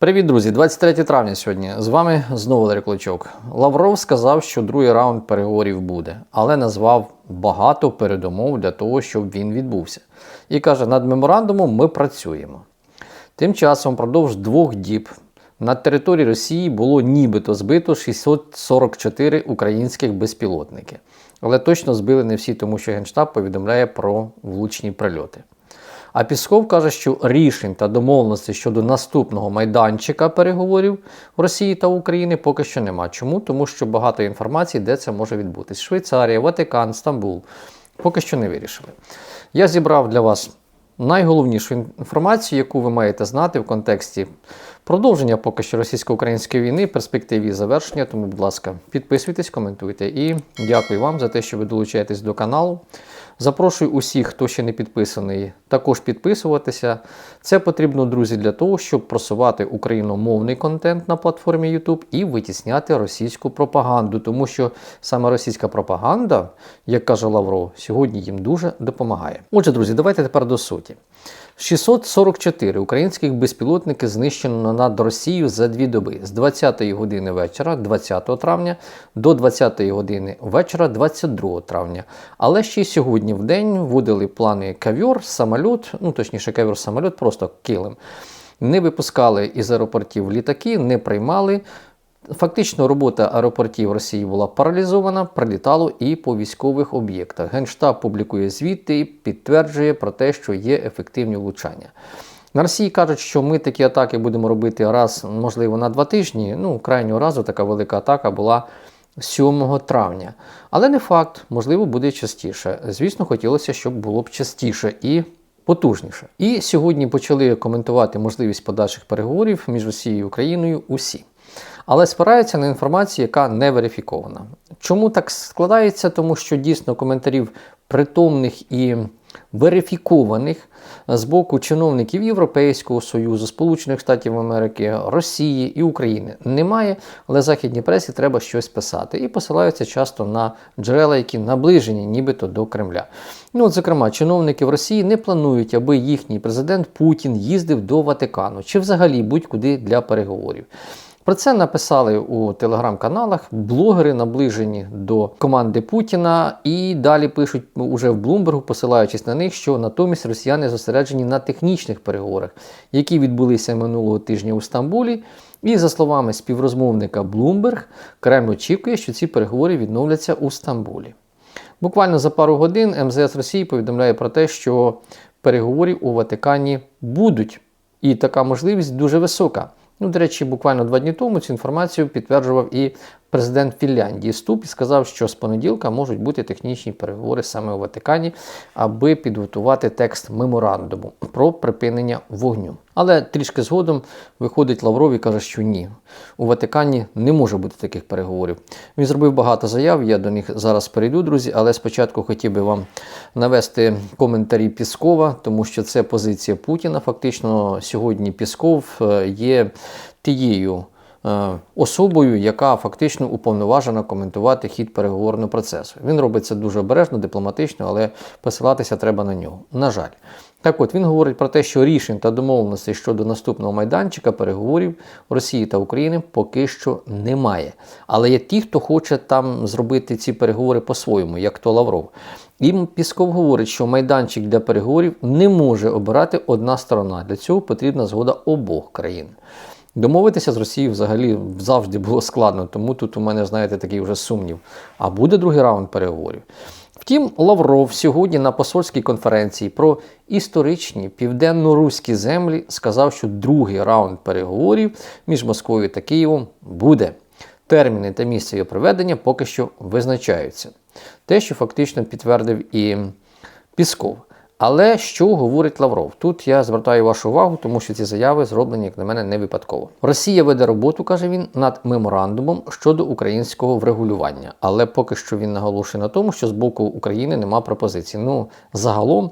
Привіт, друзі! 23 травня сьогодні. З вами знову Валерій Клочок. Лавров сказав, що другий раунд переговорів буде, але назвав багато передумов для того, щоб він відбувся. І каже, над меморандумом ми працюємо. Тим часом, впродовж двох діб на території Росії було нібито збито 644 українських безпілотники. Але точно збили не всі, тому що Генштаб повідомляє про влучні прильоти. А Пісков каже, що рішень та домовленостей щодо наступного майданчика переговорів Росії та України поки що нема. Чому? Тому що багато інформації, де це може відбутись. Швейцарія, Ватикан, Стамбул. Поки що не вирішили. Я зібрав для вас найголовнішу інформацію, яку ви маєте знати в контексті продовження поки що російсько-української війни, перспективі завершення. Тому, будь ласка, підписуйтесь, коментуйте і дякую вам за те, що ви долучаєтесь до каналу. Запрошую усіх, хто ще не підписаний, також підписуватися. Це потрібно, друзі, для того, щоб просувати україномовний контент на платформі YouTube і витісняти російську пропаганду, тому що саме російська пропаганда, як каже Лавров, сьогодні їм дуже допомагає. Отже, друзі, давайте тепер до суті. 644 українських безпілотники знищено над Росією за дві доби з 20-ї години вечора, 20 травня, до 20-ї години вечора, 22 травня. Але ще й сьогодні в день вводили плани кавьор, самоліт, ну точніше, кавьор самоліт, просто килим. Не випускали із аеропортів літаки, не приймали. Фактично робота аеропортів Росії була паралізована, прилітало і по військових об'єктах. Генштаб публікує звіти і підтверджує про те, що є ефективні влучання. На Росії кажуть, що ми такі атаки будемо робити раз, можливо, на два тижні. Ну, крайнього разу така велика атака була 7 травня. Але не факт, можливо, буде частіше. Звісно, хотілося, щоб було б частіше і потужніше. І сьогодні почали коментувати можливість подальших переговорів між Росією і Україною усі але спираються на інформацію, яка не верифікована. Чому так складається? Тому що дійсно коментарів притомних і верифікованих з боку чиновників Європейського Союзу, Сполучених Штатів Америки, Росії і України немає, але західній пресі треба щось писати і посилаються часто на джерела, які наближені, нібито до Кремля. Ну, от, зокрема, чиновники в Росії не планують, аби їхній президент Путін їздив до Ватикану чи взагалі будь-куди для переговорів. Про це написали у телеграм-каналах блогери, наближені до команди Путіна, і далі пишуть уже в Блумбергу, посилаючись на них, що натомість росіяни зосереджені на технічних переговорах, які відбулися минулого тижня у Стамбулі. І за словами співрозмовника Блумберг, Кремль очікує, що ці переговори відновляться у Стамбулі. Буквально за пару годин МЗС Росії повідомляє про те, що переговорів у Ватикані будуть, і така можливість дуже висока. Ну, до речі, буквально два дні тому цю інформацію підтверджував і президент Фінляндії Ступ і сказав, що з понеділка можуть бути технічні переговори саме у Ватикані, аби підготувати текст меморандуму про припинення вогню. Але трішки згодом виходить Лавров і каже, що ні, у Ватикані не може бути таких переговорів. Він зробив багато заяв, я до них зараз перейду, друзі, але спочатку хотів би вам навести коментарі Піскова, тому що це позиція Путіна. Фактично, сьогодні Пісков е, є тією. Е, особою, яка фактично уповноважена коментувати хід переговорного процесу. Він робить це дуже обережно, дипломатично, але посилатися треба на нього. На жаль. Так от він говорить про те, що рішень та домовленостей щодо наступного майданчика переговорів Росії та України поки що немає. Але є ті, хто хоче там зробити ці переговори по-своєму, як то Лавров. І Пісков говорить, що майданчик для переговорів не може обирати одна сторона. Для цього потрібна згода обох країн. Домовитися з Росією взагалі завжди було складно, тому тут у мене, знаєте, такий вже сумнів. А буде другий раунд переговорів. Втім, Лавров сьогодні на посольській конференції про історичні південно-руські землі сказав, що другий раунд переговорів між Москвою та Києвом буде. Терміни та місце його проведення поки що визначаються. Те, що фактично підтвердив і Пісков. Але що говорить Лавров? Тут я звертаю вашу увагу, тому що ці заяви зроблені, як на мене, не випадково. Росія веде роботу, каже він, над меморандумом щодо українського врегулювання. Але поки що він наголошує на тому, що з боку України нема пропозицій. Ну, загалом.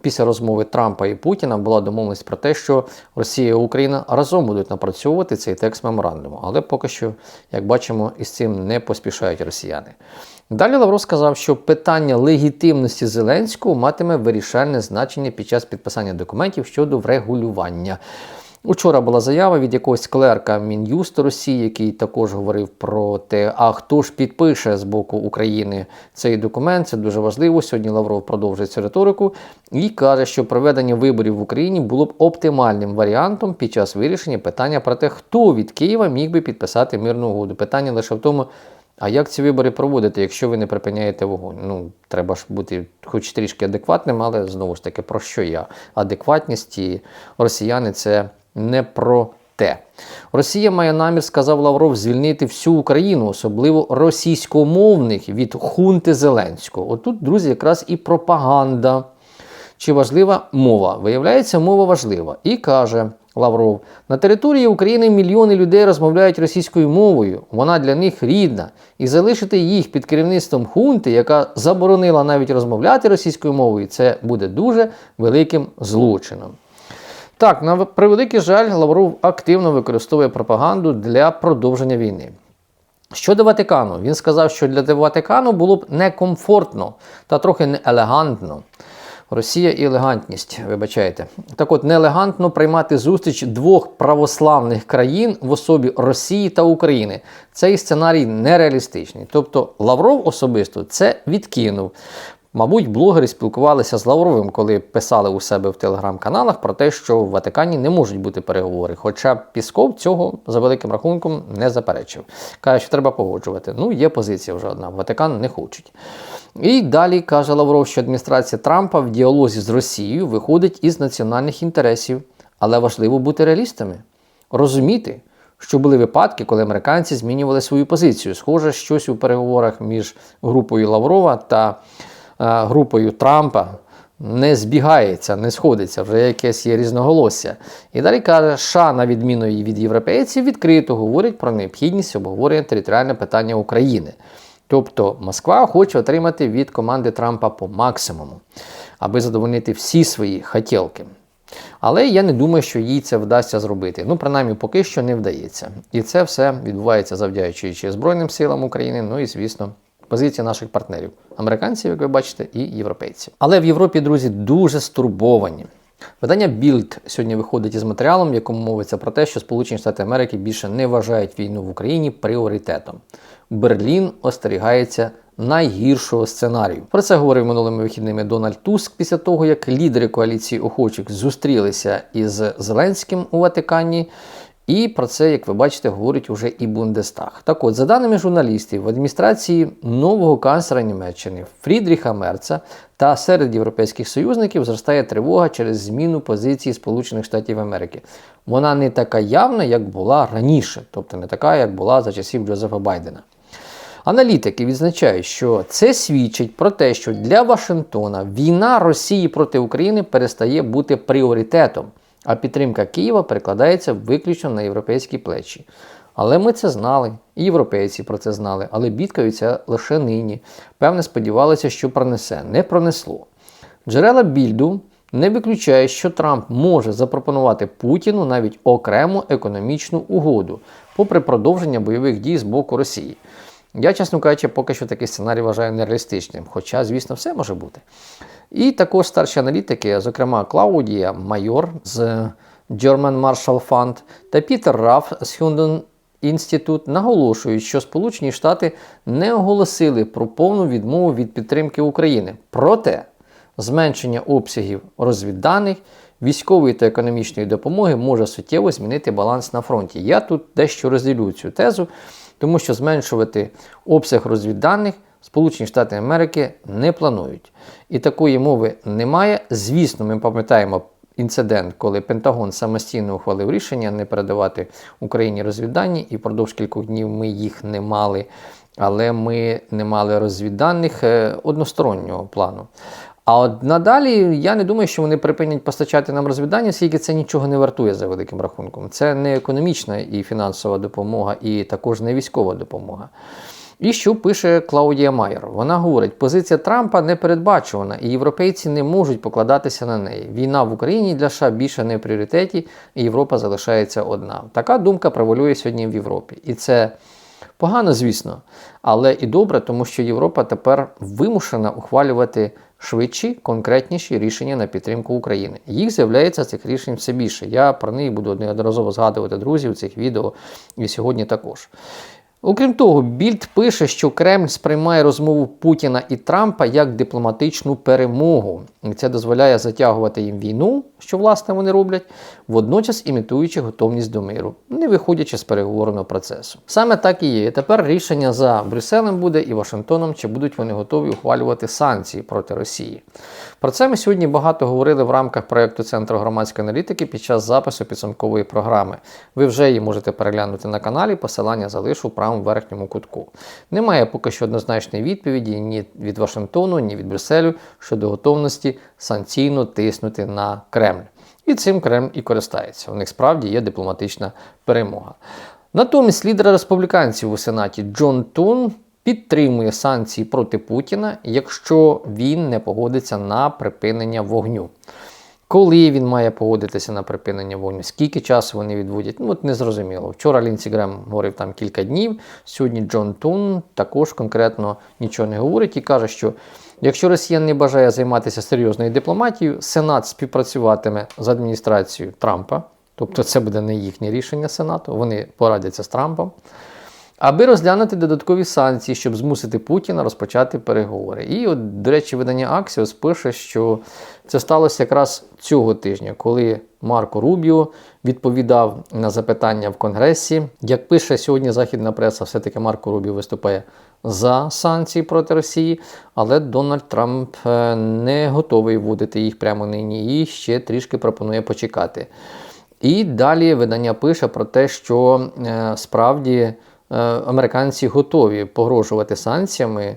Після розмови Трампа і Путіна була домовленість про те, що Росія і Україна разом будуть напрацьовувати цей текст меморандуму. Але поки що, як бачимо, із цим не поспішають росіяни. Далі Лавров сказав, що питання легітимності Зеленського матиме вирішальне значення під час підписання документів щодо врегулювання. Учора була заява від якогось клерка Мін'юсту Росії, який також говорив про те, а хто ж підпише з боку України цей документ. Це дуже важливо. Сьогодні Лавров продовжує цю риторику і каже, що проведення виборів в Україні було б оптимальним варіантом під час вирішення питання про те, хто від Києва міг би підписати мирну угоду. Питання лише в тому. А як ці вибори проводити, якщо ви не припиняєте вогонь? Ну, треба ж бути хоч трішки адекватним, але знову ж таки, про що я? Адекватність і росіяни це не про те. Росія має намір, сказав Лавров, звільнити всю Україну, особливо російськомовних від хунти Зеленського. Отут, друзі, якраз і пропаганда. Чи важлива мова? Виявляється, мова важлива. І каже Лавров: на території України мільйони людей розмовляють російською мовою, вона для них рідна. І залишити їх під керівництвом хунти, яка заборонила навіть розмовляти російською мовою, це буде дуже великим злочином. Так, на превеликий жаль, Лавров активно використовує пропаганду для продовження війни. Щодо Ватикану, він сказав, що для Ватикану було б некомфортно та трохи неелегантно. Росія і елегантність, вибачайте. Так от, неелегантно приймати зустріч двох православних країн в особі Росії та України. Цей сценарій нереалістичний. Тобто Лавров особисто це відкинув. Мабуть, блогери спілкувалися з Лавровим, коли писали у себе в телеграм-каналах про те, що в Ватикані не можуть бути переговори. Хоча Пісков цього за великим рахунком не заперечив. Каже, що треба погоджувати. Ну, є позиція вже одна. Ватикан не хочуть. І далі каже Лавров, що адміністрація Трампа в діалозі з Росією виходить із національних інтересів, але важливо бути реалістами, розуміти. Що були випадки, коли американці змінювали свою позицію. Схоже, щось у переговорах між групою Лаврова та групою Трампа не збігається, не сходиться, вже якесь є різноголосся. І далі каже, США, на відміну від європейців, відкрито говорять про необхідність обговорення територіальне питання України. Тобто Москва хоче отримати від команди Трампа по максимуму, аби задовольнити всі свої хотілки. Але я не думаю, що їй це вдасться зробити. Ну, принаймні, поки що не вдається. І це все відбувається завдячуючи Збройним силам України, ну і, звісно, позиції наших партнерів американців, як ви бачите, і європейців. Але в Європі, друзі, дуже стурбовані. Видання Bild сьогодні виходить із матеріалом, в якому мовиться про те, що Сполучені Штати Америки більше не вважають війну в Україні пріоритетом. Берлін остерігається найгіршого сценарію. Про це говорив минулими вихідними Дональд Туск після того, як лідери коаліції охочих зустрілися із Зеленським у Ватикані. І про це, як ви бачите, говорить уже і Бундестаг. Так от, за даними журналістів, в адміністрації нового канцлера Німеччини Фрідріха Мерца та серед європейських союзників зростає тривога через зміну позиції Сполучених Штатів Америки. Вона не така явна, як була раніше, тобто не така, як була за часів Джозефа Байдена. Аналітики відзначають, що це свідчить про те, що для Вашингтона війна Росії проти України перестає бути пріоритетом, а підтримка Києва перекладається виключно на європейські плечі. Але ми це знали, і європейці про це знали, але бідкаються лише нині. Певне, сподівалися, що пронесе. Не пронесло. Джерела Більду не виключає, що Трамп може запропонувати Путіну навіть окрему економічну угоду, попри продовження бойових дій з боку Росії. Я, чесно кажучи, поки що такий сценарій вважаю нереалістичним, хоча, звісно, все може бути. І також старші аналітики, зокрема Клаудія Майор з German Marshall Fund та Пітер Раф з Hyundai Інститут наголошують, що Сполучені Штати не оголосили про повну відмову від підтримки України. Проте зменшення обсягів розвідданих, військової та економічної допомоги може суттєво змінити баланс на фронті. Я тут дещо розділю цю тезу, тому що зменшувати обсяг розвідданих Сполучені Штати Америки не планують. І такої мови немає. Звісно, ми пам'ятаємо. Інцидент, коли Пентагон самостійно ухвалив рішення не передавати Україні розвіддані, і впродовж кількох днів ми їх не мали, але ми не мали розвідданих е, одностороннього плану. А от надалі я не думаю, що вони припинять постачати нам розвідання, оскільки це нічого не вартує за великим рахунком. Це не економічна і фінансова допомога, і також не військова допомога. І що пише Клаудія Майер? Вона говорить, позиція Трампа не передбачувана, і європейці не можуть покладатися на неї. Війна в Україні для США більше не в пріоритеті, і Європа залишається одна. Така думка превалює сьогодні в Європі. І це погано, звісно, але і добре, тому що Європа тепер вимушена ухвалювати швидші, конкретніші рішення на підтримку України. Їх з'являється цих рішень все більше. Я про них буду неодноразово згадувати друзів цих відео і сьогодні також. Окрім того, Більд пише, що Кремль сприймає розмову Путіна і Трампа як дипломатичну перемогу. Це дозволяє затягувати їм війну, що власне вони роблять, водночас імітуючи готовність до миру, не виходячи з переговорного процесу. Саме так і є. Тепер рішення за Брюсселем буде і Вашингтоном, чи будуть вони готові ухвалювати санкції проти Росії. Про це ми сьогодні багато говорили в рамках проєкту Центру громадської аналітики під час запису підсумкової програми. Ви вже її можете переглянути на каналі, посилання залишу в правому верхньому кутку. Немає поки що однозначної відповіді ні від Вашингтону, ні від Брюсселю щодо готовності санкційно тиснути на Кремль. І цим Кремль і користається. У них справді є дипломатична перемога. Натомість лідер республіканців у Сенаті Джон Тун підтримує санкції проти Путіна, якщо він не погодиться на припинення вогню. Коли він має погодитися на припинення вогню, скільки часу вони відводять, ну от не зрозуміло. Вчора Лінсі Грем говорив там кілька днів. Сьогодні Джон Тун також конкретно нічого не говорить і каже, що якщо Росія не бажає займатися серйозною дипломатією, Сенат співпрацюватиме з адміністрацією Трампа, тобто це буде не їхнє рішення Сенату, вони порадяться з Трампом аби розглянути додаткові санкції, щоб змусити Путіна розпочати переговори. І, от, до речі, видання Axios пише, що це сталося якраз цього тижня, коли Марко Рубіо відповідав на запитання в Конгресі. Як пише сьогодні західна преса, все-таки Марко Рубіо виступає за санкції проти Росії, але Дональд Трамп е, не готовий вводити їх прямо нині і ще трішки пропонує почекати. І далі видання пише про те, що е, справді. Е, американці готові погрожувати санкціями,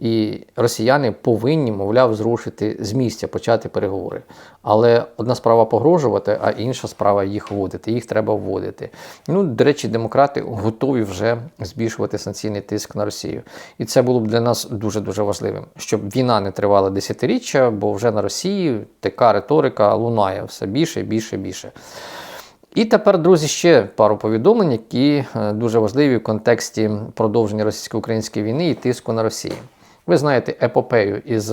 і росіяни повинні, мовляв, зрушити з місця, почати переговори. Але одна справа погрожувати, а інша справа їх вводити. Їх треба вводити. Ну, до речі, демократи готові вже збільшувати санкційний тиск на Росію. І це було б для нас дуже дуже важливим, щоб війна не тривала десятиріччя, бо вже на Росії така риторика лунає все більше, більше, більше. І тепер, друзі, ще пару повідомлень, які е, дуже важливі в контексті продовження російсько-української війни і тиску на Росію. Ви знаєте епопею із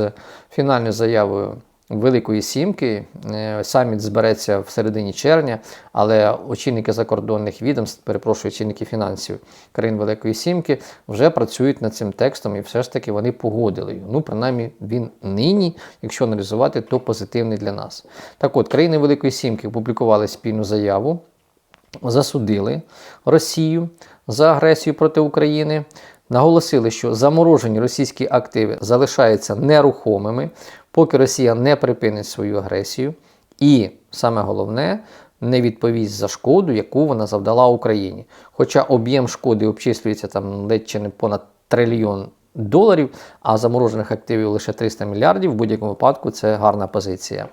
фінальною заявою Великої Сімки. Е, саміт збереться в середині червня, але очільники закордонних відомств, перепрошую, очільники фінансів країн Великої Сімки, вже працюють над цим текстом і все ж таки вони погодили його. Ну, принаймні, він нині, якщо аналізувати, то позитивний для нас. Так от, країни Великої Сімки опублікували спільну заяву, засудили Росію за агресію проти України. Наголосили, що заморожені російські активи залишаються нерухомими, поки Росія не припинить свою агресію, і саме головне не відповість за шкоду, яку вона завдала Україні. Хоча об'єм шкоди обчислюється там ледь чи не понад трильйон доларів, а заморожених активів лише 300 мільярдів, в будь-якому випадку це гарна позиція.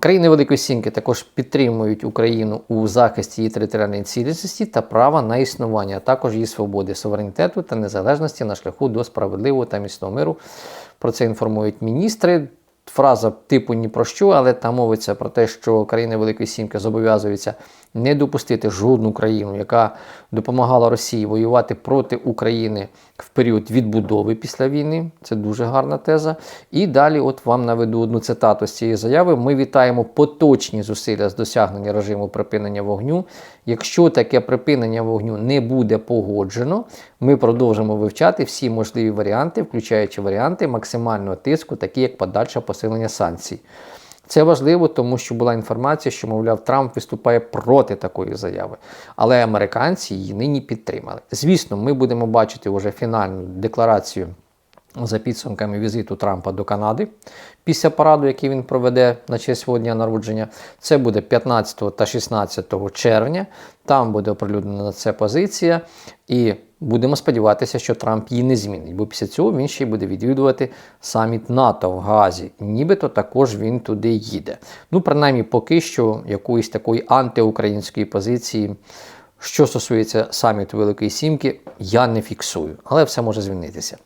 Країни Великої Сімки також підтримують Україну у захисті її територіальної цілісності та права на існування, а також її свободи, суверенітету та незалежності на шляху до справедливого та міцного миру. Про це інформують міністри. Фраза типу ні про що, але там мовиться про те, що країни Великої Сімки зобов'язуються не допустити жодну країну, яка допомагала Росії воювати проти України в період відбудови після війни. Це дуже гарна теза. І далі, от вам наведу одну цитату з цієї заяви: ми вітаємо поточні зусилля з досягнення режиму припинення вогню. Якщо таке припинення вогню не буде погоджено, ми продовжимо вивчати всі можливі варіанти, включаючи варіанти максимального тиску, такі як подальше посилення санкцій. Це важливо, тому що була інформація, що, мовляв, Трамп виступає проти такої заяви. Але американці її нині підтримали. Звісно, ми будемо бачити вже фінальну декларацію. За підсумками візиту Трампа до Канади після параду, який він проведе на честь свого дня народження, це буде 15 та 16 червня. Там буде оприлюднена ця позиція, і будемо сподіватися, що Трамп її не змінить, бо після цього він ще й буде відвідувати саміт НАТО в Газі. Нібито також він туди їде. Ну, принаймні, поки що якоїсь такої антиукраїнської позиції. Що стосується саміту Великої Сімки, я не фіксую, але все може змінитися.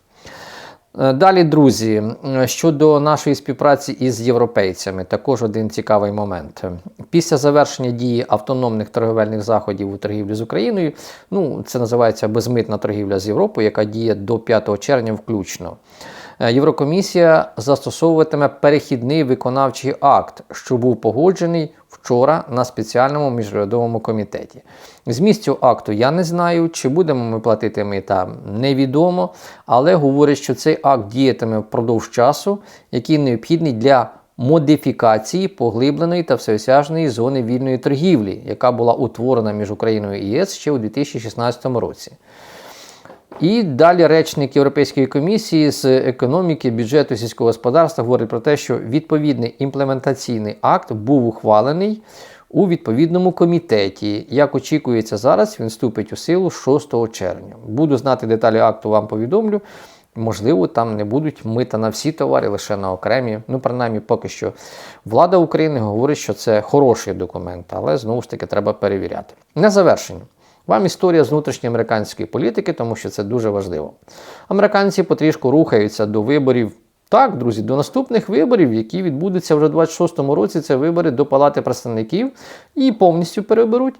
Е, далі, друзі, щодо нашої співпраці із європейцями, також один цікавий момент. Після завершення дії автономних торговельних заходів у торгівлі з Україною, ну це називається безмитна торгівля з Європою, яка діє до 5 червня включно. Е, Єврокомісія застосовуватиме перехідний виконавчий акт, що був погоджений вчора на спеціальному міжурядовому комітеті. Зміст цього акту я не знаю, чи будемо ми платити мита, невідомо, але говорять, що цей акт діятиме впродовж часу, який необхідний для модифікації поглибленої та всеосяжної зони вільної торгівлі, яка була утворена між Україною і ЄС ще у 2016 році. І далі речник Європейської комісії з економіки, бюджету сільського господарства говорить про те, що відповідний імплементаційний акт був ухвалений у відповідному комітеті. Як очікується зараз, він вступить у силу 6 червня. Буду знати деталі акту, вам повідомлю. Можливо, там не будуть мита на всі товари, лише на окремі. Ну, принаймні, поки що влада України говорить, що це хороший документ, але знову ж таки треба перевіряти. На завершення. Вам історія з внутрішньої американської політики, тому що це дуже важливо. Американці потрішку рухаються до виборів. Так, друзі, до наступних виборів, які відбудуться вже у 26-му році, це вибори до Палати представників і повністю переберуть.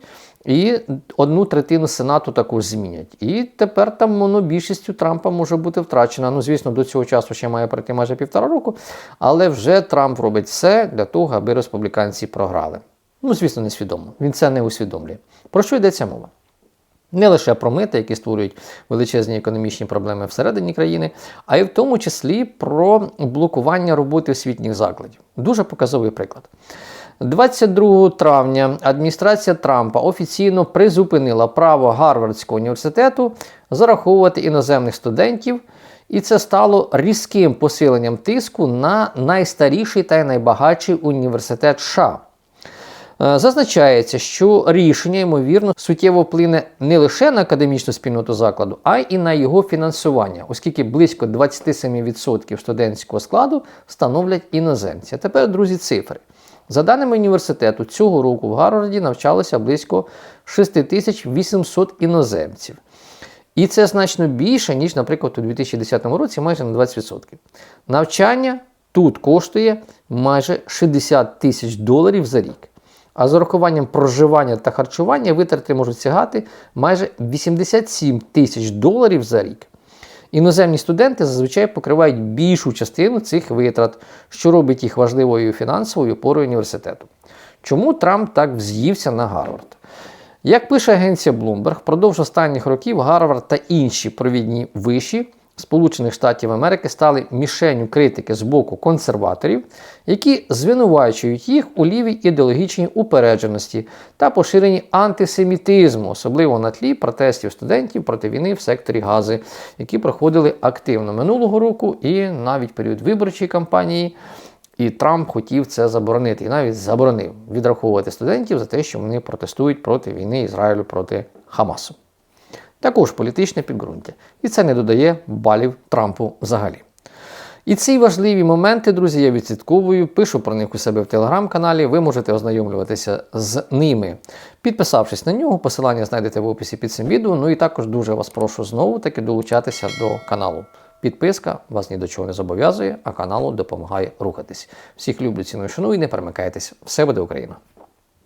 І одну третину Сенату також змінять. І тепер там монобільшістю Трампа може бути втрачена. Ну, звісно, до цього часу ще має пройти майже півтора року, але вже Трамп робить все для того, аби республіканці програли. Ну, звісно, несвідомо. Він це не усвідомлює. Про що йдеться мова? Не лише про мити, які створюють величезні економічні проблеми всередині країни, а й в тому числі про блокування роботи освітніх закладів. Дуже показовий приклад. 22 травня адміністрація Трампа офіційно призупинила право Гарвардського університету зараховувати іноземних студентів, і це стало різким посиленням тиску на найстаріший та найбагатший університет США. Е, Зазначається, що рішення, ймовірно, суттєво вплине не лише на академічну спільноту закладу, а й на його фінансування, оскільки близько 27% студентського складу становлять іноземці. А тепер, друзі, цифри. За даними університету, цього року в Гарварді навчалося близько 6800 іноземців. І це значно більше, ніж, наприклад, у 2010 році, майже на 20%. Навчання тут коштує майже 60 тисяч доларів за рік. А з урахуванням проживання та харчування витрати можуть сягати майже 87 тисяч доларів за рік. Іноземні студенти зазвичай покривають більшу частину цих витрат, що робить їх важливою фінансовою опорою університету. Чому Трамп так вз'ївся на Гарвард? Як пише агенція Bloomberg, впродовж останніх років Гарвард та інші провідні виші Сполучених Штатів Америки стали мішенню критики з боку консерваторів, які звинувачують їх у лівій ідеологічній упередженості та поширенні антисемітизму, особливо на тлі протестів студентів проти війни в секторі Гази, які проходили активно минулого року і навіть період виборчої кампанії. І Трамп хотів це заборонити, і навіть заборонив відраховувати студентів за те, що вони протестують проти війни Ізраїлю проти Хамасу. Також політичне підґрунтя. І це не додає балів Трампу взагалі. І ці важливі моменти, друзі, я відслідковую, пишу про них у себе в телеграм-каналі. Ви можете ознайомлюватися з ними, підписавшись на нього. Посилання знайдете в описі під цим відео. Ну і також дуже вас прошу знову таки долучатися до каналу. Підписка вас ні до чого не зобов'язує, а каналу допомагає рухатись. Всіх люблю, ціную, шаную і не перемикайтесь. Все буде Україна!